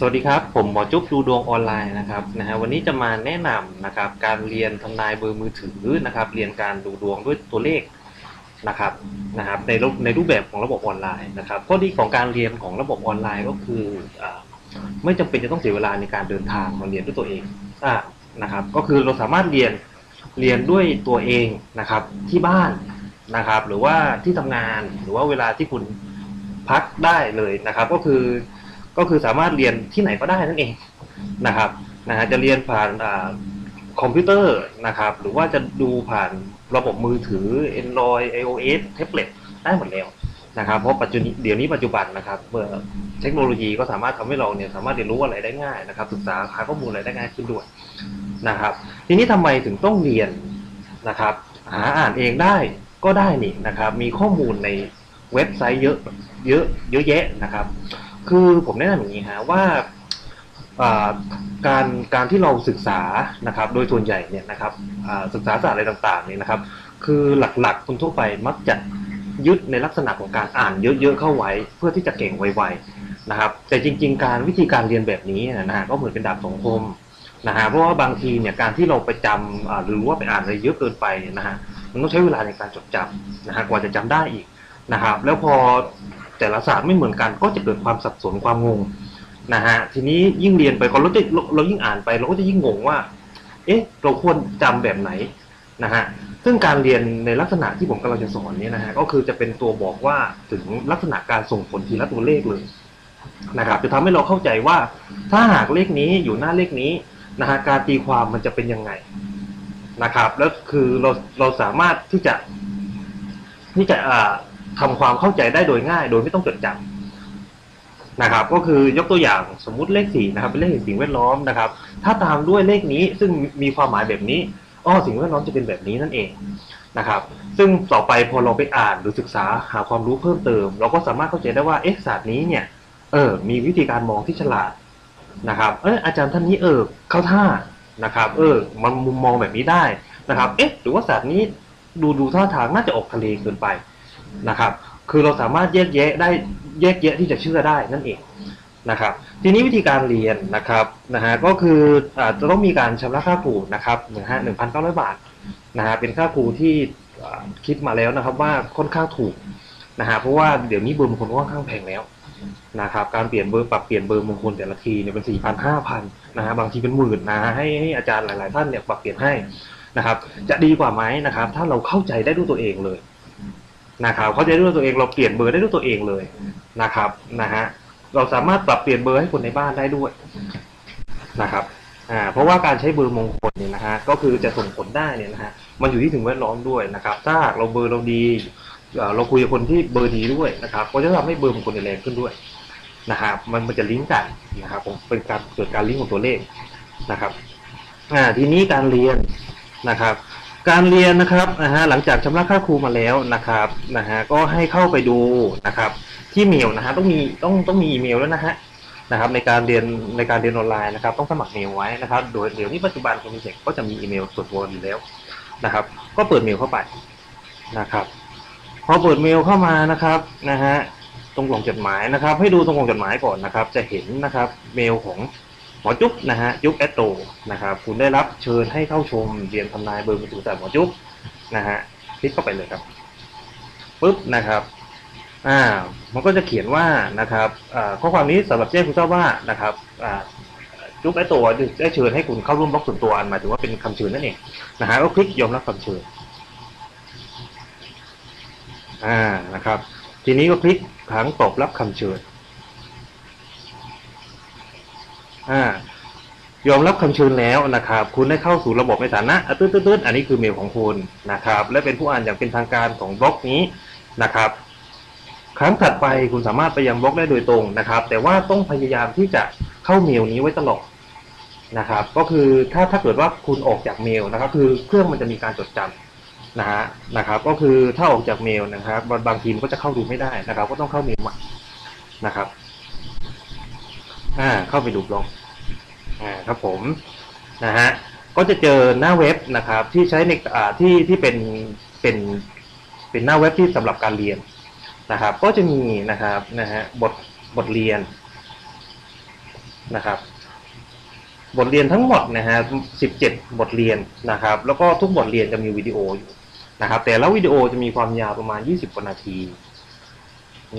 สวัสดีครับ ผมหมอจุ๊บดูดวงออนไลน์นะครับนะฮะวันนี้จะมาแนะนำนะครับการเรียนทำนายเบอร์มือถือนะครับ เรียนการดูดวงด้วยตัวเลขนะครับนะครับในรูปในรูปแบบของระบบออนไลน์นะครับข้อดีของการเรียนของระบบออนไลน์ก็คืออไม่จำเป็นจะต้องเสียเวลาในการเดินทางมาเรียนด้วยตัวเองอ่านะครับ ก็คือเราสามารถเรียนเรียนด้วยตัวเองนะครับที่บ้านนะครับ หรือว่าที่ทำงานหรือว่าเวลาที่คุณพักได้เลยนะครับ ก็คือ ก็คือสามารถเรียนที่ไหนก็ได้นั่นเองนะครับนะฮะจะเรียนผ่านคอมพิวเตอร์นะครับ หรือว่าจะดูผ่านระบบมือถือ Android iOS แท็บเล็ตได้หมดแล้วนะครับเพราะปัจจุบันเดี๋ยวนี้ปัจจุบันนะครับเมื่อเทคโนโลยีก็สามารถทำให้เราเนี่ยสามารถเรียนรู้อะไรได้ง่ายนะครับ ศึกษาหาข้อมูลอะไรได้ง่ายขึ้นด้วยนะครับ ทีนี้ทำไมถึงต้องเรียนนะครับ หาอ่านเองได้ก็ได้นี่นะครับ มีข้อมูลในเว็บไซต์เยอะเยอะเยอะแยะนะครับ คือผมแนะนำอย่างนี้ฮะว่าการการที่เราศึกษานะครับโดยส่วนใหญ่เนี่ยนะครับศึกษาศาสตร์อะไรต่างๆเนี่ยนะครับ คือหลักๆคนทั่วไปมักจะยึดในลักษณะของการอ่านเยอะๆเข้าไว้ เพื่อที่จะเก่งไวๆนะครับ แต่จริง ๆ การวิธีการเรียนแบบนี้นะฮะก็เหมือนเป็นดาบสองคมนะฮะเพราะว่าบางทีเนี่ยการที่เราไปจำหรือว่าไปอ่านอะไรเยอะเกินไปนะฮะมันต้องใช้เวลาในการจดจำนะฮะกว่าจะจำได้อีก นะครับ แล้วพอแต่ละศาสตร์ไม่เหมือนกันก็จะเกิดความสับสนความงงนะฮะทีนี้ยิ่งเรียนไปก็เราจะเราเรายิ่งอ่านไปเราก็จะยิ่งงงว่า เอ๊ะ เราควรจำแบบไหนนะฮะซึ่งการเรียนในลักษณะที่ผมกำลังจะสอนเนี่ยนะฮะก็คือจะเป็นตัวบอกว่าถึงลักษณะการส่งผลทีละตัวเลขเลยนะครับจะทำให้เราเข้าใจว่า ถ้าหากเลขนี้อยู่หน้าเลขนี้นะฮะการตีความมันจะเป็นยังไงนะครับ แล้วคือเราเราสามารถที่จะที่จะ อ่าทำความเข้าใจได้โดยง่าย โดยไม่ต้องจดจำนะครับ ก็คือยกตัวอย่างสมมุติเลขสี่นะครับเป็นเลขแห่งสิ่งแวดล้อมนะครับ ถ้าตามด้วยเลขนี้ซึ่งมีความหมายแบบนี้อ้อสิ่งแวดล้อมจะเป็นแบบนี้นั่นเองนะครับ ซึ่งต่อไปพอเราไปอ่านหรือศึกษาหาความรู้เพิ่มเติม เราก็สามารถเข้าใจได้ว่าเอ๊ะศาสตร์นี้เนี่ยเออมีวิธีการมองที่ฉลาดนะครับ เอออาจารย์ท่านนี้เออเข้าท่านะครับ เออมันมุมมองแบบนี้ได้นะครับ เอ๊ะหรือว่าศาสตร์นี้ดูดูท่าทางน่าจะออกทะเลเกินไป นะครับ คือเราสามารถแยกแยะได้แยกแยะที่จะเชื่อได้นั่นเองนะครับ ทีนี้วิธีการเรียนนะครับนะฮะก็คืออาจะต้องมีการชำระค่าครูนะครับนะฮะหนึ่งพันเก้าร้อยบาทนะฮะเป็นค่าครูที่คิดมาแล้วนะครับว่าค่อนข้างถูกนะฮะเพราะว่าเดี๋ยวนี้เบอร์มงคลค่อนข้างแพงแล้วนะครับการเปลี่ยนเบอร์ปรับเปลี่ยนเบอร์มงคลแต่ละทีเนี่ยเป็นสี่พันห้าพันนะฮะบางทีเป็นหมื่นนะฮะให้ให้อาจารย์หลาย ๆ ท่านเนี่ยปรับเปลี่ยนให้นะครับ จะดีกว่าไหมนะครับ ถ้าเราเข้าใจได้ด้วยตัวเองเลย นะครับเขาจะด้ตัวเองเราเปลี่ยนเบอร์ได้ด้วยตัวเองเลยนะครับนะฮะเราสามารถปรับเปลี่ยนเบอร์ให้คนในบ้านได้ด้วยนะครับอ่าเพราะว่าการใช้เบอร์มงคลเนี่ยนะฮะก็คือจะส่งผลได้เนี่ยนะฮะมันอยู่ที่ถึงแวดล้อมด้วยนะครับ ถ้าเราเบอร์เราดีเอ่อเราคุยกับคนที่เบอร์ดีด้วยนะครับก็จะทำให้เบอร์มงคลเนี่ยแรงขึ้นด้วยนะครับมันมันจะลิงก์กันนะครับผมเป็นการเกิดการลิงก์ของตัวเลขนะครับอ่าทีนี้การเรียนนะครับ การเรียนนะครับนะฮะหลังจากชำระค่าครูมาแล้วนะครับนะฮะก็ให้เข้าไปดูนะครับที่เมลนะฮะต้องมีต้องต้องมีอีเมลแล้วนะฮะนะครับในการเรียนในการเรียนออนไลน์นะครับ ต้องสมัครเมลไว้นะครับ โดยเดี๋ยวนี้ปัจจุบันคอมมิเซ็กก็จะมีอีเมลส่วนตัวอยู่แล้วนะครับ ก็เปิดเมลเข้าไปนะครับ พอเปิดเมลเข้ามานะครับนะฮะตรงกล่องจดหมายนะครับ ให้ดูตรงกล่องจดหมายก่อนนะครับ จะเห็นนะครับเมลของ หมอจุ๊บนะฮะจุ๊บแอตโตนะครับคุณได้รับเชิญให้เข้าชมเรียนทำนายเบอร์มือถือจากหมอจุ๊บนะฮะคลิกเข้าไปเลยครับปุ๊บนะครับอ่ามันก็จะเขียนว่านะครับอ่าข้อความนี้สำหรับแจ้งคุณทราบว่านะครับอ่าจุ๊บแอตโตได้เชิญให้คุณเข้าร่วมบล็อกส่วนตัวอันหมายถึงว่าเป็นคำเชิญนั่นเองนะฮะก็คลิกยอมรับคำเชิญอ่านะครับ ทีนี้ก็คลิกครั้งตอบรับคำเชิญ อ่ายอมรับคำเชิญแล้วนะครับ คุณได้เข้าสู่ระบบในฐานะอะตืดตืดๆอันนี้คือเมลของคุณนะครับ และเป็นผู้อ่านอย่างเป็นทางการของบล็อกนี้นะครับ ครั้งถัดไปคุณสามารถไปยังบล็อกได้โดยตรงนะครับ แต่ว่าต้องพยายามที่จะเข้าเมลนี้ไว้ตลอดนะครับ ก็คือถ้าถ้าเกิดว่าคุณออกจากเมลนะครับ คือเครื่องมันจะมีการจดจำนะฮะนะครับ ก็คือถ้าออกจากเมลนะครับบางบางทีมันก็จะเข้าดูไม่ได้นะครับ ก็ต้องเข้าเมลใหม่นะครับ อ่าเข้าไปดูบล็อก อ่าครับผมนะฮะก็จะเจอหน้าเว็บนะครับ ที่ใช้ในอ่าที่ที่เป็นเป็นเป็นหน้าเว็บที่สำหรับการเรียนนะครับ ก็จะมีนะครับนะฮะบทบทเรียนนะครับ บทเรียนทั้งหมดนะฮะ17บเจ็ดบทเรียนนะครับ แล้วก็ทุกบทเรียนจะมีวิดีโออยู่นะครับ แต่ละวิดีโอจะมีความยาวประมาณ 20กว่านาที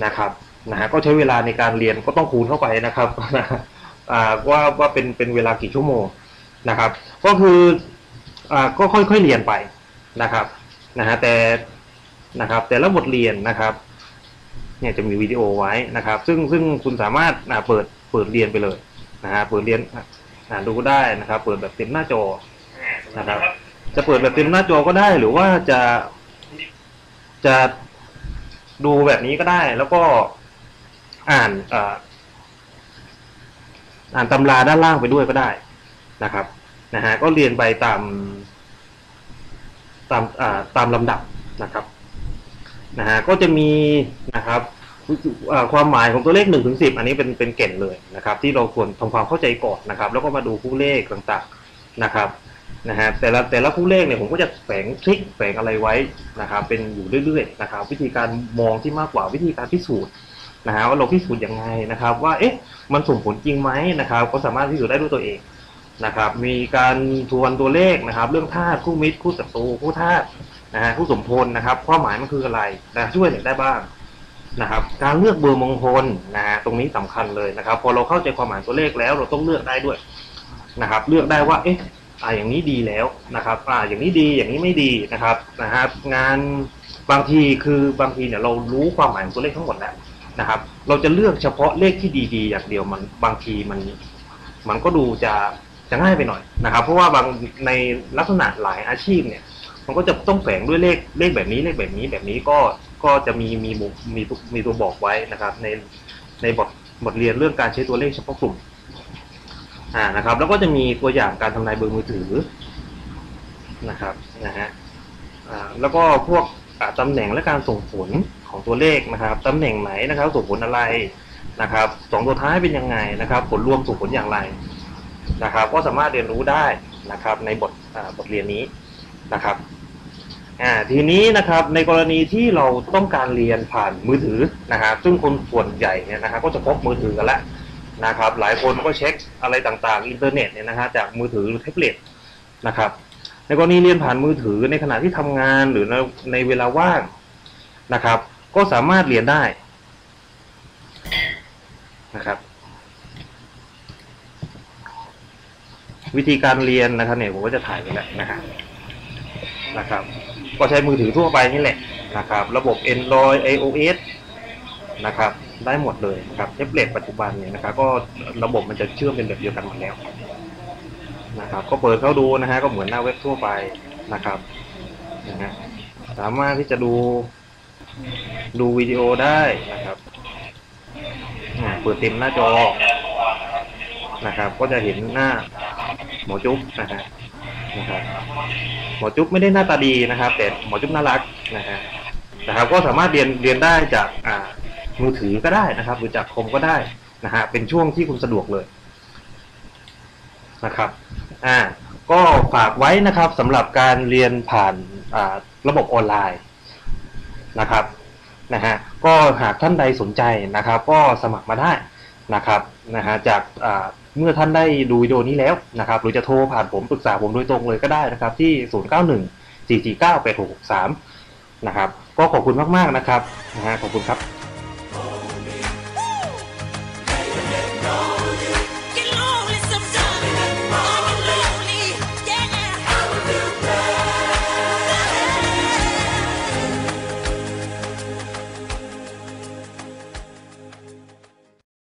นะครับนะฮะก็ใช้เวลาในการเรียนก็ต้องคูณเข้าไปนะครับ ว่าว่าเป็นเป็นเวลากี่ชั่วโมงนะครับ ก็คืออ่าก็ค่อยๆเรียนไปนะครับนะฮะแต่นะครับแต่ละบทเรียนนะครับเนี่ยจะมีวิดีโอไว้นะครับ ซึ่งซึ่งคุณสามารถอ่าเปิดเปิดเรียนไปเลยนะฮะเปิดเรียนอ่าดูได้นะครับ เปิดแบบเต็มหน้าจอนะครับ จะเปิดแบบเต็มหน้าจอก็ได้ หรือว่าจะจะดูแบบนี้ก็ได้ แล้วก็อ่าน อ่านตำราด้านล่างไปด้วยก็ได้นะครับนะฮะก็เรียนไปตามตามอ่าตามลำดับนะครับนะฮะก็จะมีนะครับความหมายของตัวเลขหนึ่งถึงสิบอันนี้เป็นเป็นเก่นเลยนะครับ ที่เราควรทำความเข้าใจก่อนนะครับ แล้วก็มาดูคู่เลขต่างๆนะครับนะฮะแต่ละแต่ละคู่เลขเนี่ยผมก็จะแฝงทริคแฝงอะไรไว้นะครับ เป็นอยู่เรื่อยๆนะครับ วิธีการมองที่มากกว่าวิธีการพิสูจน์ นะฮะว่าเราพิสูจน์ยังไงนะครับ ว่าเอ๊ะมันส่งผลจริงไหมนะครับ ก็สามารถพิสูจน์ได้ด้วยตัวเองนะครับ มีการทวนตัวเลขนะครับ เรื่องธาตุคู่มิตรคู่ศัตรูคู่ธาตุนะฮะคู่สมพลนะครับความหมายมันคืออะไรนะช่วยไหนได้บ้างนะครับการเลือกเบอร์มงคลนะฮะตรงนี้สำคัญเลยนะครับ พอเราเข้าใจความหมายตัวเลขแล้วเราต้องเลือกได้ด้วยนะครับ เลือกได้ว่าเอ๊ะอ่าอย่างนี้ดีแล้วนะครับ อ่าอย่างนี้ดีอย่างนี้ไม่ดีนะครับนะฮะงานบางทีคือบางทีเนี่ยเรารู้ความหมายของตัวเลขทั้งหมดแล้ว นะครับ เราจะเลือกเฉพาะเลขที่ดีๆอย่างเดียวมันบางทีมันมันก็ดูจะจะง่ายไปหน่อยนะครับ เพราะว่าบางในลักษณะหลายอาชีพเนี่ย มันก็จะต้องแฝงด้วยเลขเลขแบบนี้เลขแบบนี้แบบนี้ก็ก็จะมีมีมุมมีตัวมีตัวบอกไว้นะครับ ในในบทบทเรียนเรื่องการใช้ตัวเลขเฉพาะกลุ่มอ่านะครับ แล้วก็จะมีตัวอย่างการทำนายเบอร์มือถือนะครับนะฮะอ่าแล้วก็พวก ตำแหน่งและการส่งผลของตัวเลขนะครับตำแหน่งไหนนะครับ ส่งผลอะไรนะครับสองตัวท้ายเป็นยังไงนะครับ ผลรวมส่งผลอย่างไรนะครับ ก็สามารถเรียนรู้ได้นะครับ ในบทบทเรียนนี้นะครับทีนี้นะครับในกรณีที่เราต้องการเรียนผ่านมือถือนะครับ ซึ่งคนส่วนใหญ่เนี่ยนะครับ ก็จะพกมือถือกันแล้วนะครับ หลายคนก็เช็คอะไรต่างๆ อินเทอร์เน็ตเนี่ยนะฮะจากมือถือหรือแท็บเล็ตนะครับ ในกรณีเรียนผ่านมือถือในขณะที่ทำงานหรือในในเวลาว่างนะครับ ก็สามารถเรียนได้นะครับ วิธีการเรียนนะครับเนี่ยผมก็จะถ่ายไปแล้วนะฮะนะครับก็ใช้มือถือทั่วไปนี่แหละนะครับ ระบบ Android iOS นะครับ ได้หมดเลยนะครับแท็บเล็ตปัจจุบันเนี่ยนะครับ ก็ระบบมันจะเชื่อมเป็นแบบเดียวกันหมดแล้ว นะครับ ก็เปิดเข้าดูนะฮะก็เหมือนหน้าเว็บทั่วไปนะครับนะฮะสามารถที่จะดูดูวิดีโอได้นะครับอ่าเปิดเต็มหน้าจอนะครับ ก็จะเห็นหน้าหมอจุ๊บนะฮะนะครับหมอจุ๊บไม่ได้หน้าตาดีนะครับ แต่หมอจุ๊บน่ารักนะฮะนะครับ ก็สามารถเรียนเรียนได้จากอ่ามือถือก็ได้นะครับ หรือจากคอมก็ได้นะฮะเป็นช่วงที่คุณสะดวกเลยนะครับ อ่าก็ฝากไว้นะครับสำหรับการเรียนผ่านระบบออนไลน์นะครับนะฮะก็หากท่านใดสนใจนะครับ ก็สมัครมาได้นะครับนะฮะจากเมื่อท่านได้ดูวิดีโอนี้แล้วนะครับ หรือจะโทรผ่านผมปรึกษาผมโดยตรงเลยก็ได้นะครับ ที่ 091 449 8663 นะครับ ก็ขอบคุณมาก ๆ นะครับนะฮะขอบคุณครับ